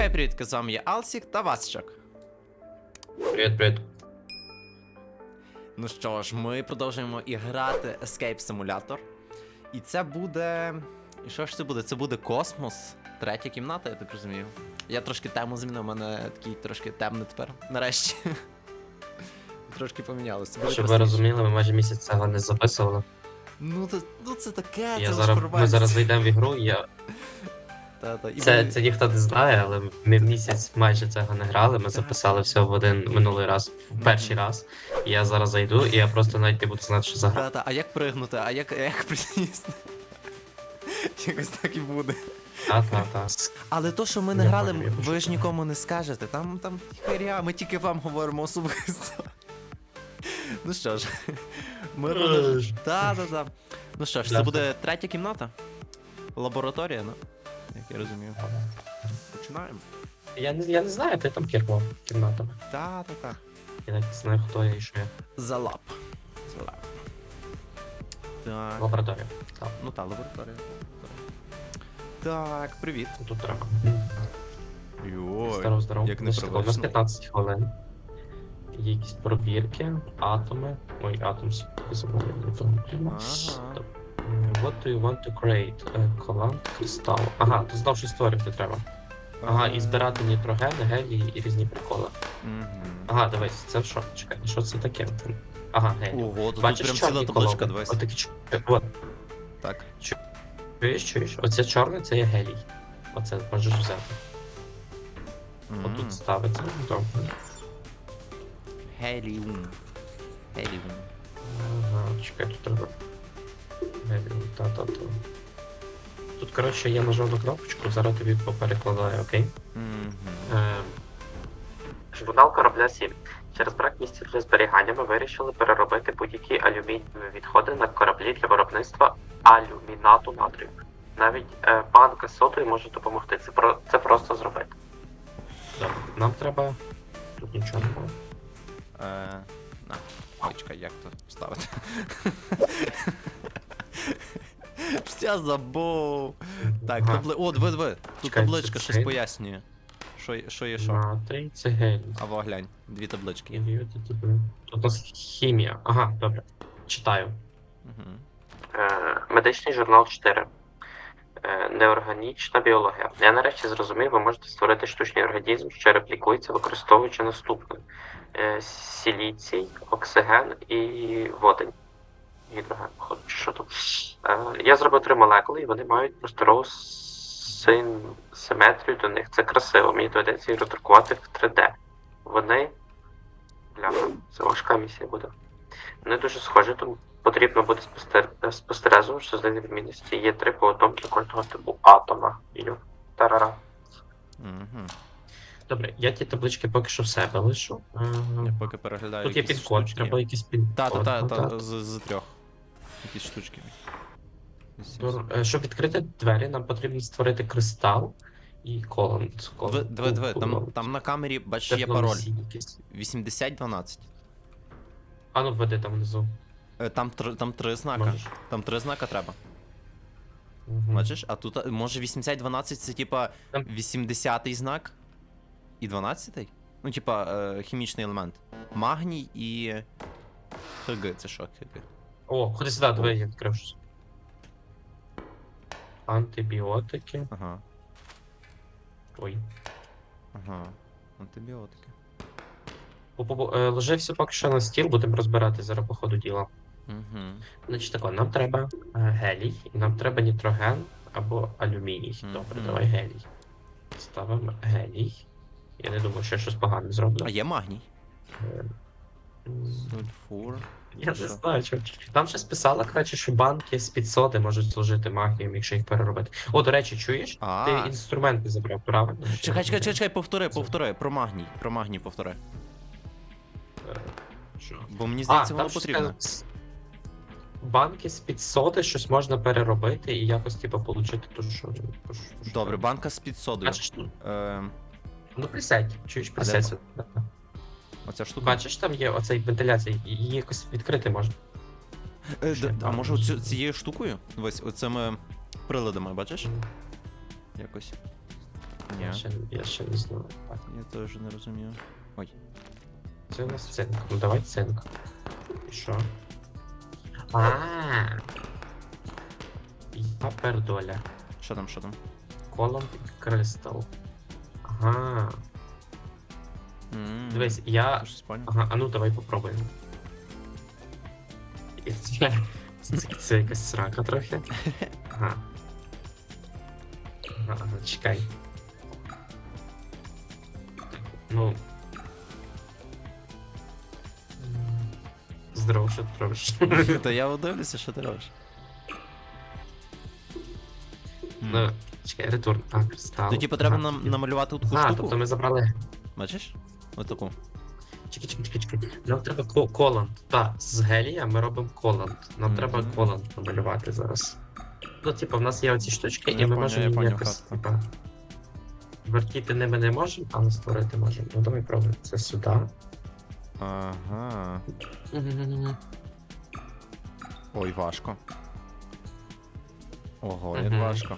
хай привітки, з вами є Алсік та Васчак. Привіт, привіт. Ну що ж, ми продовжуємо і грати Escape Simulator. І це буде. І що ж це буде? Це буде космос. Третя кімната, я так розумію. Я трошки тему змінив, у мене такий трошки темний тепер. Нарешті. Трошки помінялося. Щоб ви розуміли, ми майже місяць цього не записували. Ну, це, ну це таке, Я це зараз, ми зараз зайдемо в ігру, і я... Та, та, і це, ми- це ніхто не знає, але ми місяць майже цього не грали. Ми записали все в один минулий раз, в перший раз. І я зараз зайду, і я просто навіть не буду знати, що за. Та, та, а як пригнути, а як, а як присісти? Якось так і буде. Та, та, та. Але то, що ми не Я грали, я ви ж нікому не скажете. Там там херя, ми тільки вам говоримо особисто. Ну що ж, ми будемо. Та, та, та. Ну що ж, це буде третя кімната. Лабораторія, ну. Як я розумію. Починаємо. Я не, я не знаю, ти там керував кімнатами. Та, та, та. Я навіть не знаю, хто я і що я. Залап. Залап. Так. Лабораторія. Так, Ну та, лабораторія. Так, привіт. тут треба. Йой. Здорово, здорово. як що, У нас непривично. 15 хвилин. Є якісь пробірки, атоми. Ой, атом забув. Ага. What do you want to create? Е, Колан, кристал. Ага, то знов щось створювати треба. Ага, і збирати нітрогени, гелії і різні приколи. Ага, дивись, це що? Чекай, що це таке? Ага, гелій. Ого, тут, тут Бачиш, прям чорні ціла табличка, колонки? дивись. Отакі чор- От, Так. чуєш, чуєш? Оце чорне, це є гелій. Оце можеш взяти. Мгм. Отут ставиться. добре. Геліум. Геліум. Ага, чекай, тут треба. Та-та-та. Тут, коротше, я нажав на кнопочку, зараз тобі поперекладаю, окей? Мгм. Журнал корабля 7. Через брак місця для зберігання ми вирішили переробити будь-які алюмінієві відходи на кораблі для виробництва алюмінату натрію. Навіть е, банка з содою може допомогти. Це, про, це просто зробити. Добре. Нам треба. Тут нічого немає. Е, на. Ой, чекай, як то ставити? Що я забув. Так, табли... О, диви, диви. Тут Чекай, табличка це щось цей? пояснює. Що, що є що? Натрій, це гелій. А глянь, дві таблички є. Тут у нас хімія. Ага, добре. Читаю. Угу. Е, Медичний журнал 4. Е, Неорганічна біологія. Я нарешті зрозумів, ви можете створити штучний організм, що реплікується, використовуючи наступне: Е, сіліцій, оксиген і водень. Походу, що тут. Е, Я зробив три молекули, і вони мають просторову симетрію до них. Це красиво. Мені доведеться їх роздрукувати в 3D. Вони. Бляха, це важка місія буде. Вони дуже схожі, тому потрібно буде спостер... спостережувати, що з них відмінності є три по кожного типу атома. Ілю. Тарара. Угу. Добре, я ті таблички поки що в себе лишу. Е, Я поки переглядаю. Тут є якісь підкод, штучки. треба якийсь підкод. Та, та, та, та, з, з трьох. Якісь штучки. Е, Щоб відкрити двері, нам потрібно створити кристал і колон. Диви, диви, диви, там, там на камері, бачиш, є пароль. 8012. А ну введи там внизу. Е, Там, три- там три знака. Можеш. Там три знака треба. Мгм. Бачиш? А тут а, може 80-12 це типа Там- 80-й знак і 12-й? Ну, типа, е, хімічний елемент. Магній і. ХГ, це що ХГ? О, ходи сюди, диви, я відкрив щось. Антибіотики. Ага. Ой. Ага. Антибіотики. Е, Ложи поки що на стіл, будемо розбирати зараз по ходу діла. Угу. Значить тако, нам треба е, гелій, і нам треба нітроген або алюміній. Добре, Мгм. давай гелій. Ставимо гелій. Я не думаю, що я щось погане зроблю. А є магній? Е, м, Сульфур. Я не знаю, що. Там щось писало, коротше, що банки з-під соди можуть служити магнієм, якщо їх переробити. О, до речі, чуєш? А. Ти інструменти забрав, правильно? Чекай, чекай, чекай, чекай, повтори, повтори. Про магній. Про магній повтори. Е, Що? Бо мені здається, там воно щось потрібно. сказано, Банки з-під соди щось можна переробити і якось, типу, отримати ту, що. ту, що- Добре, банка з-під содою. Бачиш, ну, Е, ну присядь, чуєш, присядь. Оця штука. Бачиш, там є оцей вентиляція, і її якось відкрити можна. Е, Ще д- а може штук. цією штукою? Ось оцими приладами, бачиш? Якось. Ні. Я ще, я ще не знаю. Так, Я теж не розумію. Ой. це у нас цинк. Ну давай цинк. І що? А. Я пердоля. Що там, що там? Колон Кристал. Ага. М, Дивись, я. щось поняв? Ага, а ну давай попробуємо. І Це, це, це, якась срака трохи. Ага. Ага, ага, чекай. Ну. Здорово, що ти робиш? Та я дивлюся, що ти робиш. Ну, чекай, ретурн. А, кристал. То типу треба Ага. нам намалювати таку А, штуку. тобто ми забрали. Бачиш? Отаку. Чекай, чекай, чекай, чекай. Нам треба ко- коланд. Так, з гелія ми робимо коланд. Нам Мгм. треба коланд намалювати зараз. Ну, типу, в нас є оці штучки, Я і ми поняв, можемо я їх поняв, якось, типа. Вертіти ними не можемо, але створити можемо. Ну давай пробуємо. Це сюди. Ага. Ой, важко. Ого, як Мгм. важко.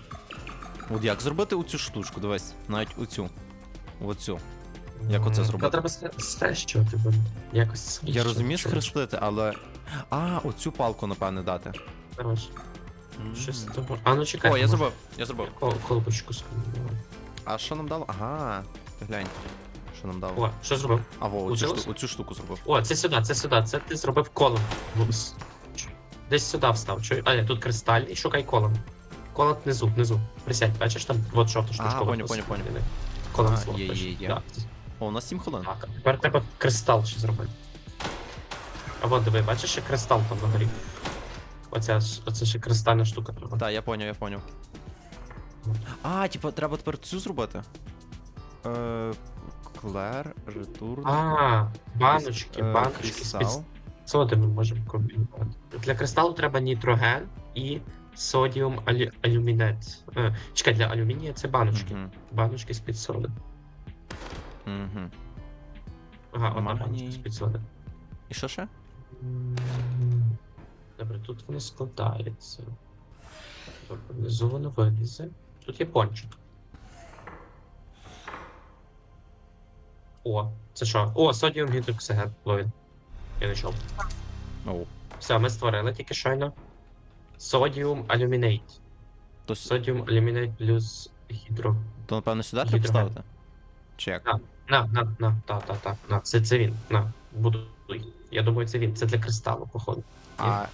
От як зробити оцю штучку, дивись, навіть оцю. Оцю. Як оце М, зробити? Треба схе- схрещувати, бо якось Я розумію схрестити, але. А, оцю палку, напевне, дати. Хорош. М. Щось. А ну чекай. О, я може, зробив, я зробив. кол- Колбочку. А що нам дало? Ага. Глянь. Що нам дало? О, що зробив? А во, оцю, шту, оцю штуку зробив. О, це сюди, це сюди. Це ти зробив колон. Вус. Десь сюди встав. Чуй? А, ні, тут кристальний, шукай колон. Колон внизу, внизу. Присядь, бачиш там, от штучка. Ага, от поняв, поняв, поняв. Колон А, є, є, є. О, у нас 7 хвилин. Так, тепер треба кристал ще зробити. А от диви, бачиш ще кристал там на горі. Оця, ж- оце ще кристальна штука треба. Так, я поняв, я поняв. А, типа, треба тепер цю зробити. Е, Клер, ретурн. А, баночки, е, баночки з крістал. соди ми можемо комбінувати. Для кристалу треба нітроген і содіум алі... алюмінет. Е, чекай, для алюмінія це баночки. Мгм, Баночки з-під соди. Мгм. Ага, одна Магній. баночка. І що ще? Добре, тут воно складається. Добре, внизу воно вилізе. Тут є пончик. О, це що? О, содіум гідроксиген. Ловін. Я знайшов. Оу. Все, ми створили тільки щойно. Содіум алюмінейт. То, с- Содіум алюмінейт плюс гідро. то напевно сюди треба Гідроген. ставити? Чи як? Так. На, на, на, та, та, та, на. Це, це він. На, будуй. Я думаю, це він. Це для кристалу, походу. А,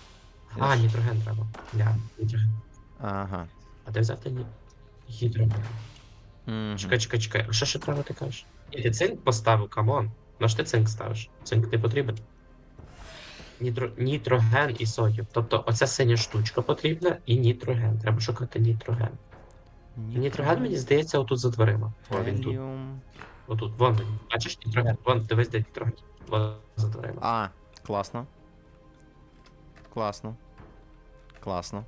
А, нітроген треба. Ля, нітроген. ага. А де взяти ні... гідроген? Мгм. Чекай, чекай, чекай. А що ще треба, ти кажеш? І ти цинк поставив, камон. На що ти цинк ставиш? Цинк не потрібен. Нітро... Нітроген і содіум. Тобто оця синя штучка потрібна і нітроген. Треба шукати нітроген. Нітроген, мені здається, отут за дверима. О, він тут. Геліум. Отут, вон він. Бачиш нітроген? Вон, дивись, де нітроген. Вон за дверима. А, класно. Класно. Класно.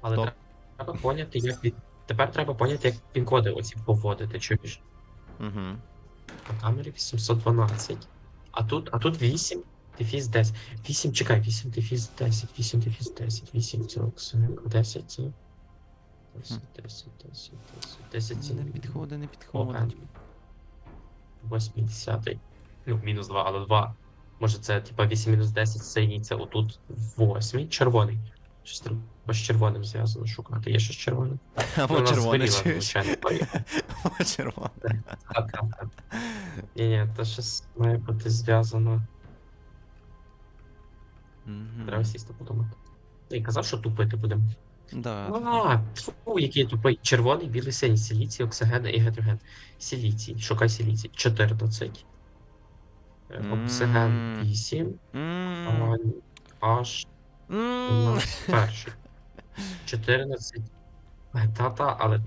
Але топ. треба поняти, як він. Тепер треба поняти, як пін-коди оці поводити, чуєш? Угу. На камері 812. А тут, а тут 8, дефіс 10. 8, чекай, 8 дефіс 10, 8 дефіс 10, 8 це оксиген, 10 це. 10, 10, 10, 10, 10 це. Не підходить, не підходить. 80. Ну, мінус 2, але 2. Може це типа 8 мінус 10 синій, це отут 8, червоний. Щось треба з червоним зв'язано шукати. Є щось червоне? Або Ну, червоне звичайно. Або червоне. Так, так, так. Ні, ні, то щось має бути зв'язано. Треба сісти подумати. Я казав, що тупити будемо. Да. А, фу, який я тупий. Червоний, білий, синій, силіцій, оксиген і гідроген. Силіцій, шукай силіцій. 14. Е. Оксиген 8. М. Аж М. перший. 14. Е, Та-та, але.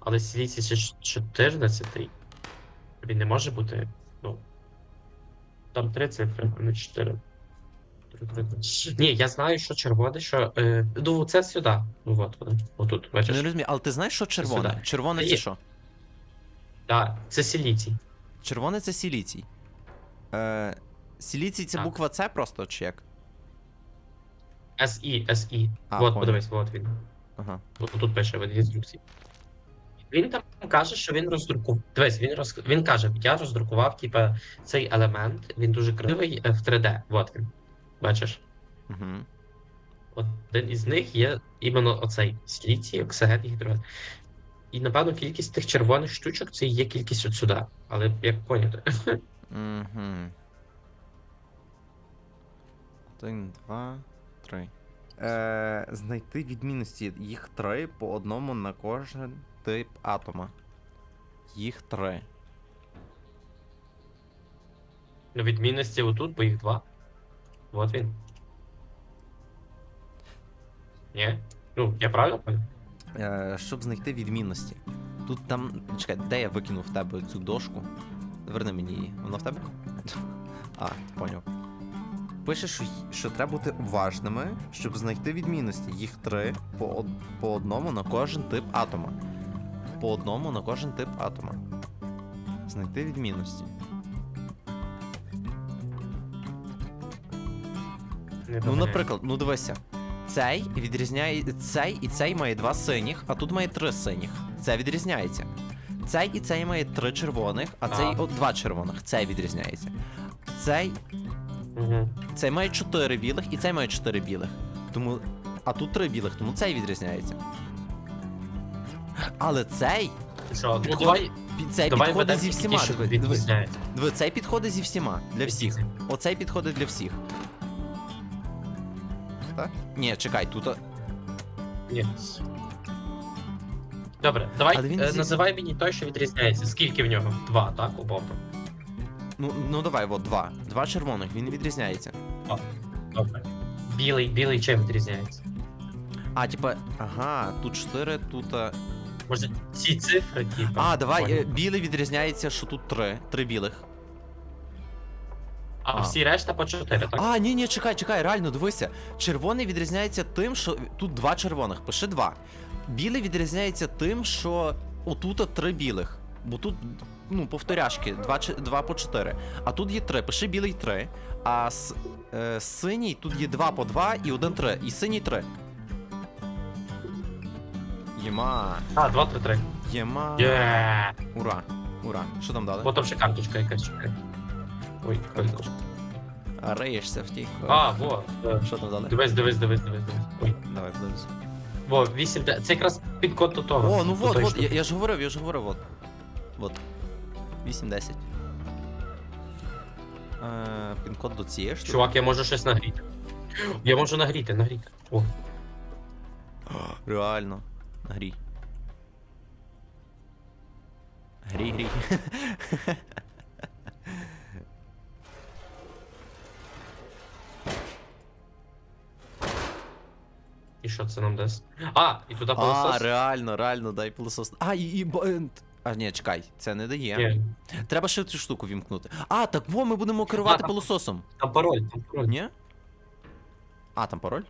Але силіцій ще ж 14. Він не може бути. Ну. Там три цифри, а не 4. Ні, я знаю, що червоне, що. Е, ну, це сюди. Ну, от воно. Отут, бачиш. Не розумію, але ти знаєш, що червоне? сюди. Червоне Та це що? Так, це силіцій. Червоне це сіліцій. Е, сіліцій це Так. буква С просто, чи як? SI, SI. А, от, понял. подивись, от він. Ага. От тут пише в інструкції. Він там каже, що він роздрукував. Дивись, він роз... він каже, я роздрукував, типа, цей елемент, він дуже красивий е, в 3D. Вот він. Бачиш? Угу. Один із них є іменно оцей сліцій, оксиген і гідроген. І, напевно, кількість тих червоних штучок це є кількість от сюди. Але як поняти? Угу. Один, два, три. Е, знайти відмінності. Їх три по одному на кожен тип атома. Їх три. Ну, відмінності отут, бо їх два. Вот він. Ні? Ну, я правильно понял? Щоб знайти відмінності. Тут там. Чекай, де я викинув в тебе цю дошку? Верни мені її. Вона в тебе? А, поняв. Пише, що, що треба бути уважними, щоб знайти відмінності. Їх три по, по одному на кожен тип атома. По одному на кожен тип атома. Знайти відмінності. Не Ну, наприклад, ну дивися. Цей відрізняє. Цей і цей має два синіх, а тут має три синіх. Це відрізняється. Цей і цей має три червоних, а цей А. о, два червоних. Цей відрізняється. Цей, Угу. цей має чотири білих, і цей має чотири білих. Тому. А тут три білих, тому цей відрізняється. Але цей. Що, ну Підход- давай, під- Цей давай підходить ведемо зі тільки всіма. що Диви, диви, відрізняються. диви, цей підходить зі всіма. Для всіх. Оцей підходить для всіх. Так? Ні, чекай, тут. Ні. Добре, давай Але він е, зі- називай мені той, що відрізняється. Скільки в нього? Два, так, у Боба? Ну, ну давай, от два. Два червоних, він відрізняється. Добре. Білий, білий чим відрізняється? А, типа, ага, тут 4, тут. а- Може, ці цифри, типу. А, давай, е, білий відрізняється, що тут 3. Три білих. А, всі решта по чотири, так? А, ні, ні, чекай, чекай, реально, дивися. Червоний відрізняється тим, що тут два червоних, пиши два. Білий відрізняється тим, що отут три білих. Бо тут, ну, повторяшки, два, чи- два по 4. А тут є три, пиши білий 3. А с, е, синій тут є два по 2 і один 3. І синій 3. Єма. А, два, три, три. Єма. Є. Ура. Ура. Що там дали? Бо там ще карточка якась чекай. Ой, карточка. А, Реєшся в тій. А, во. Що там дали? Дивись, дивись, дивись, дивись, дивись. Ой. Давай, подивись. Во, 8, де- це якраз під код до того. О, ну до вот, тої вот, штуки. я, я ж говорив, я ж говорив, вот. Вот. 8-10. Е, Пін-код до цієї штуки. Чувак, я можу щось нагріти. Я можу нагріти, нагріти. О, Реально. Грій. Грій, грій. що це нам дасть? А, і туди А, реально, реально, дай пилосос. А, і, і бо- е, А, ні, чекай, це не дає. Ні, Треба ще цю штуку вімкнути. А, так во, ми будемо керувати там- пилососом. там пароль, там пароль. Ні? А, там пароль?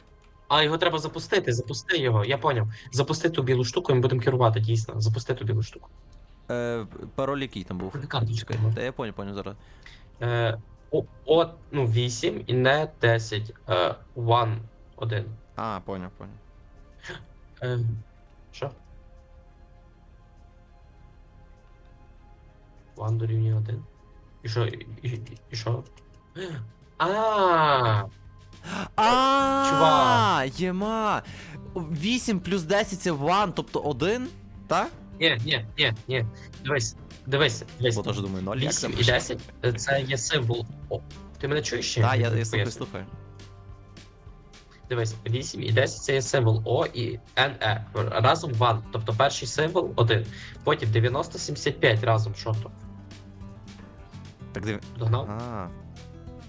А, його треба запустити, запусти його, я поняв. Запусти ту білу штуку, і ми будемо керувати, дійсно. Запусти ту білу штуку. Е, пароль який там був? Це карточка. Чекай, та я понял, понял зараз. Е, о, от, ну, 8 і не 10. Е, one, 1. А, понял, понял. Е, що? One дорівнює 1. І що? І, і, і що? А, А, Чувак. єма. 8 плюс 10 це 1, тобто 1, так? ні, ні, ні, ні. Дивись, дивись, дивись. Бо теж думаю, 0. 8 і 10 е, це є символ. О, ти мене чуєш ще? Так, я, я слухаю, слухаю. Дивись, 8 і 10 це є символ О і НЕ. Разом 1. Тобто перший символ 1. Потім 90, 75 разом. Що то? Так, див... Догнав? А.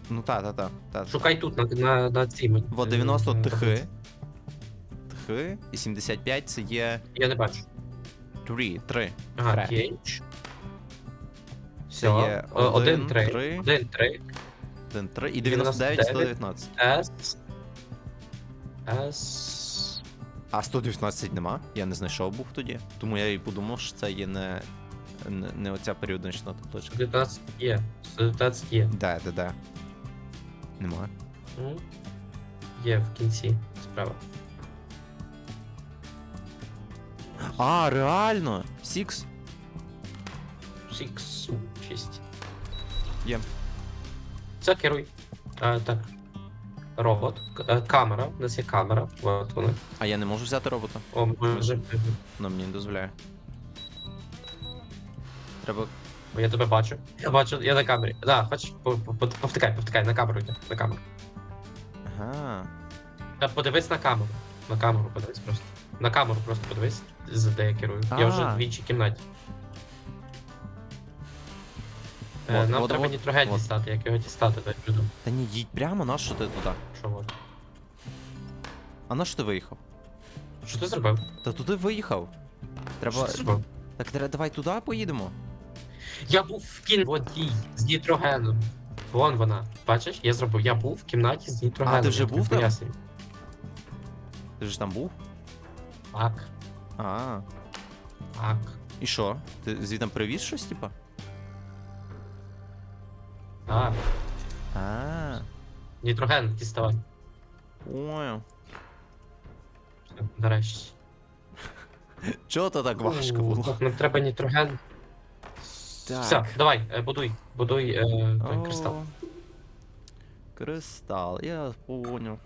Ну та, та, та. та. Шукай тут на, на, на цій. Вот 90 е, тхи. Тхи. І 75 це є Я не бачу. 3, 3. Ага, Хре. TH. Це Все. є 1, 1, 3. 3, 1, 3. 1, 3 і 99, 119. S. S. А 119 нема, я не знайшов був тоді. Тому я і подумав, що це є не, не, не оця періодична точка. 19 є. 19 є. Де, де, де? Нема. Ну, Є в кінці справа. А, реально? Сікс? Six, 6. Є. Все, керуй. А, так. Робот. Е, Камера. У нас є камера. От вона. А я не можу взяти робота? О, може. Ну, мені не дозволяє. Треба. Я тебе бачу. Я бачу, я на камері. Да, по- повтикай, повтикай, на камеру йди, на камеру. Ага. Та подивись на камеру. На камеру подивись просто. На камеру просто подивись, за де я керую. Я вже в іншій кімнаті. Е, Нам треба нітроген дістати, як його дістати, дай придум. Та ні, їдь прямо, на що ти туди? Що? А на що ти виїхав? Що ти зробив? Та туди виїхав. Що Треба. ти зробив? Так треба давай туди поїдемо. Я був в кінводі з нітрогеном. Вон вона. Бачиш, я зробив. Я був в кімнаті з нітрогеном. А, ти вже я тобі був там? пояснюю. Ти ж там був? Так, А. так. І що? Ти звідти привіз щось, типа? Так. А. Нітроген діставай. Понял. Все, Нарешті. Чого то так важко було? так, Нам треба нітроген. Так. Все, давай, е, будуй. Будуй е, той кристал. О, Кристал, я понял.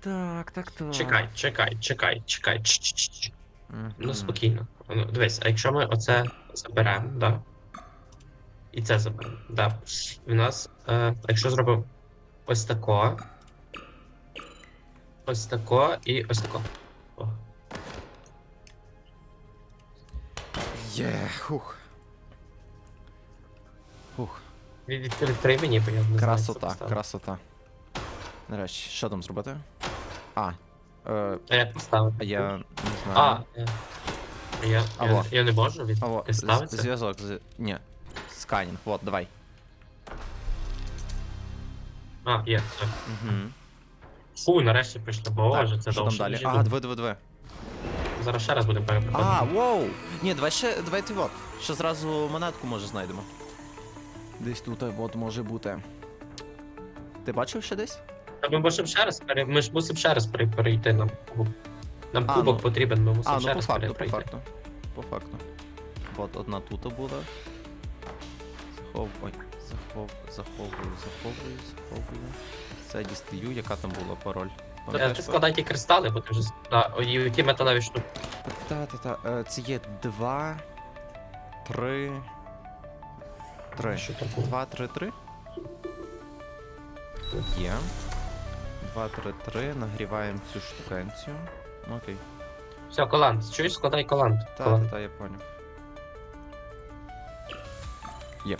Так, так, так. Чекай, чекай, чекай, чекай. Ч-ч-ч. Мгм. Ну спокійно. Ну, дивись, а якщо ми оце заберемо, да. І це заберемо, да. І в нас, е, а якщо зробимо ось тако. Ось тако і ось тако. О. Є, хух. Хух. Від- від- Відкрий мені, бо я не знаю. що Красота, поставити. красота. Нарешті, що там зробити? А. Е, А як поставити? я не А, знаю. е, я, я, я не можу від... З- ставиться? зв'язок з. Ні. Сканінг, вот, давай. А, є, все. Угу. Фу, нарешті прийшло, боже, це що там довше. далі? ніж я А, думав. диви, диви, диви. Зараз ще раз будемо переприходити. А, воу! Ні, давай ще, давай ти вот. Ще зразу монетку може знайдемо. Десь тут от може бути. Ти бачив ще десь? Та ми можемо ще раз пере... Ми ж мусимо ще раз пере- перейти нам кубок. Нам А, кубок ну. потрібен, ми мусимо А, ще ну по раз факту, по факту. По факту. От одна тут була. Захов. Ой, захов, заховую, заховую, заховую. Це дістаю, яка там була пароль. Та, Ти складай ті кристали, бо ти вже... Да, і ті металеві штуки. Та, та, та. е, Це є два, три. Три. Що там було? Два, три, три. Є. Два, три, три. Нагріваємо цю штукенцію. Окей. Все, колант. Чуєш, складай колант. Та, та, та, я поняв. Є.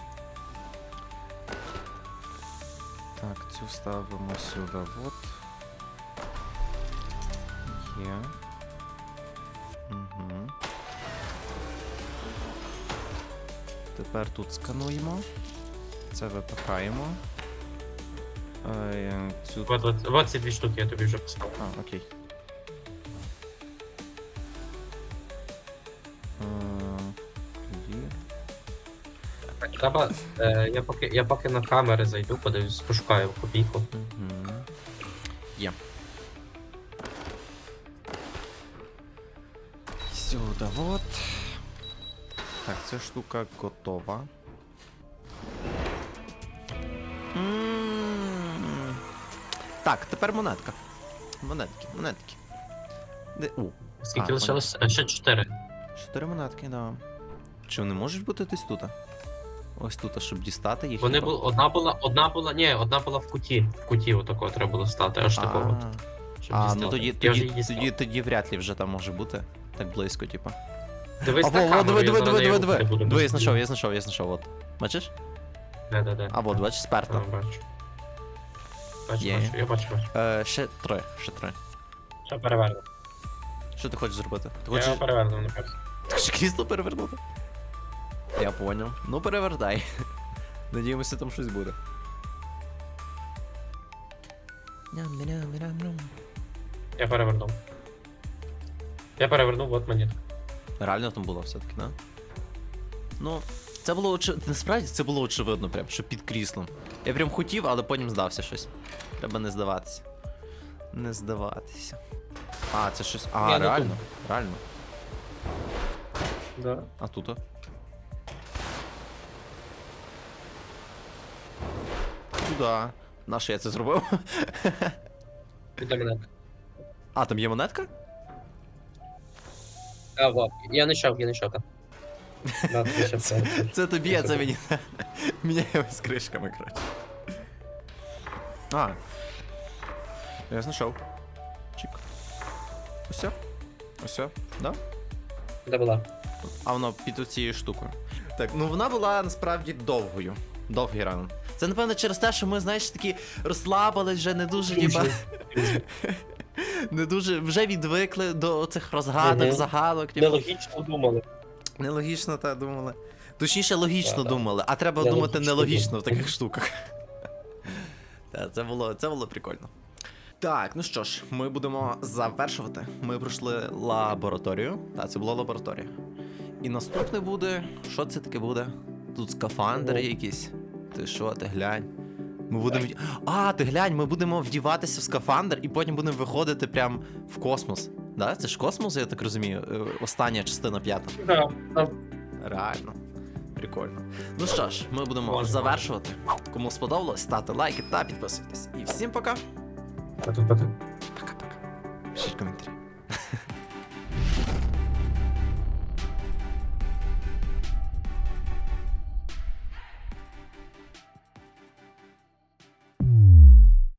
Так, цю ставимо сюди. Вот. Є. Угу. Тепер тут скануємо. Це випихаємо. Е, цю... От, от, от ці дві штуки я тобі вже поставив. А, окей. Треба, е, я, поки, я поки на камери зайду, подивлюсь, пошукаю копійку. Угу. Є. Сюди вот. Так, ця штука готова. М. Так, тепер монетка. Монетки, монетки. Де. У, Скільки А, лишилось? Е, Ще чотири. чотири монетки, да. Чи вони можуть бути десь тут? Ось тут, а щоб дістати їх. Вони були, одна була, одна була, ні, одна була в куті. В куті отакого треба було стати, аж такого. А. от, щоб А, дістати. ну тоді, Я вже тоді, її дістав. тоді, тоді вряд ли вже там може бути. Так близько, типа. Дивись А, на во, камеру, диви, я диви, диви, нею диви, диви. буду Диви, я знайшов, я знайшов, я знайшов, от. Бачиш? Да, да, да. А, от, бачиш, А, сперта. бачу. Бачу, Є. бачу, я бачу, бачу. Е, ще три, ще три. Що переверну? Що ти хочеш зробити? Ти Я хочеш, його переверну, напевно. ти хочеш крісло перевернути? Я поняв. Ну, перевертай. Надіємося, там щось буде. Я перевернув. Я перевернув, от монетка. Реально там було все-таки, да? Ну, це було очевидно. Насправді це було очевидно, прям, що під кріслом. Я прям хотів, але потім здався щось. Треба не здаватися. Не здаватися. А, це щось. А, Я не реально? Реально. Да. А тут? А? Сюда. На що я це зробив? А, там є монетка? А, во. Я не йшов, я не так. Да, ти ще все. Це тобі, а це мені. Міняємо з кришками, коротше. А. Я знайшов. Чик. Ось. все. Да? Де була? А воно під цією штукою. Так, ну вона була насправді довгою. Довгий раунд. Це напевно через те, що ми, знаєш, такі розслабились вже не дуже, ніби. Не дуже вже відвикли до цих розгадок, загадок. типу. Нелогічно думали. Нелогічно та думали. Точніше, логічно думали, а треба думати нелогічно в таких штуках. Так, це було, це було прикольно. Так, ну що ж, ми будемо завершувати. Ми пройшли лабораторію. Так, це була лабораторія. І наступне буде. Що це таке буде? Тут скафандри якісь. Ти що, ти глянь. Ми будемо. А, ти глянь, ми будемо вдіватися в скафандр і потім будемо виходити прям в космос. Да? Це ж космос, я так розумію. е, Остання частина п'ята. Да, да. Реально. Прикольно. Ну що ж, ми будемо Можна. завершувати. Кому сподобалось, ставте лайки та підписуйтесь. І всім пока. Тут. Пока-пока. Пишіть коментарі.